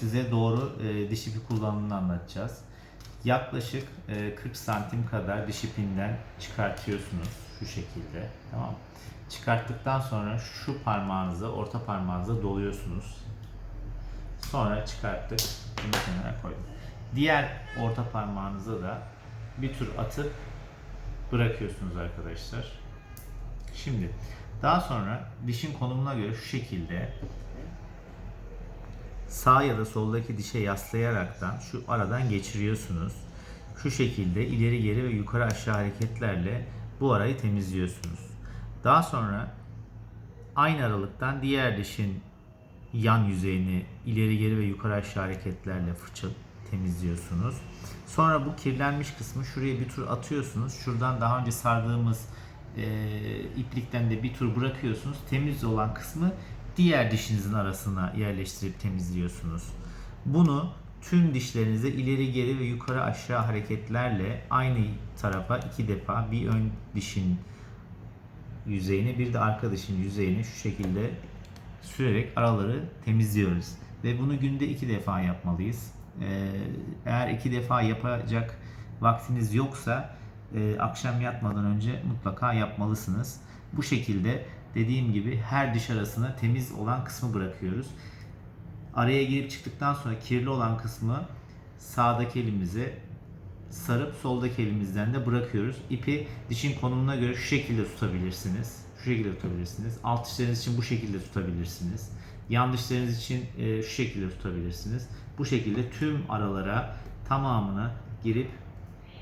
Size doğru e, diş ipi kullanımını anlatacağız. Yaklaşık e, 40 santim kadar diş ipinden çıkartıyorsunuz şu şekilde. Tamam? Çıkarttıktan sonra şu parmağınızı orta parmağınıza doluyorsunuz. Sonra çıkarttık. Bunu kenara koydum. Diğer orta parmağınıza da bir tur atıp bırakıyorsunuz arkadaşlar. Şimdi daha sonra dişin konumuna göre şu şekilde sağ ya da soldaki dişe yaslayaraktan şu aradan geçiriyorsunuz. Şu şekilde ileri geri ve yukarı aşağı hareketlerle bu arayı temizliyorsunuz. Daha sonra aynı aralıktan diğer dişin yan yüzeyini ileri geri ve yukarı aşağı hareketlerle fırça temizliyorsunuz. Sonra bu kirlenmiş kısmı şuraya bir tur atıyorsunuz. Şuradan daha önce sardığımız e, iplikten de bir tur bırakıyorsunuz. Temiz olan kısmı diğer dişinizin arasına yerleştirip temizliyorsunuz. Bunu tüm dişlerinize ileri geri ve yukarı aşağı hareketlerle aynı tarafa iki defa bir ön dişin yüzeyini bir de arka dişin yüzeyini şu şekilde sürerek araları temizliyoruz. Ve bunu günde iki defa yapmalıyız. Ee, eğer iki defa yapacak vaktiniz yoksa e, akşam yatmadan önce mutlaka yapmalısınız. Bu şekilde dediğim gibi her diş arasına temiz olan kısmı bırakıyoruz. Araya girip çıktıktan sonra kirli olan kısmı sağdaki elimize sarıp soldaki elimizden de bırakıyoruz. İpi dişin konumuna göre şu şekilde tutabilirsiniz. Şu şekilde tutabilirsiniz. Alt dişleriniz için bu şekilde tutabilirsiniz. Yan dişleriniz için e, şu şekilde tutabilirsiniz. Bu şekilde tüm aralara tamamına girip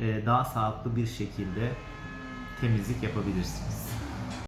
e, daha sağlıklı bir şekilde temizlik yapabilirsiniz.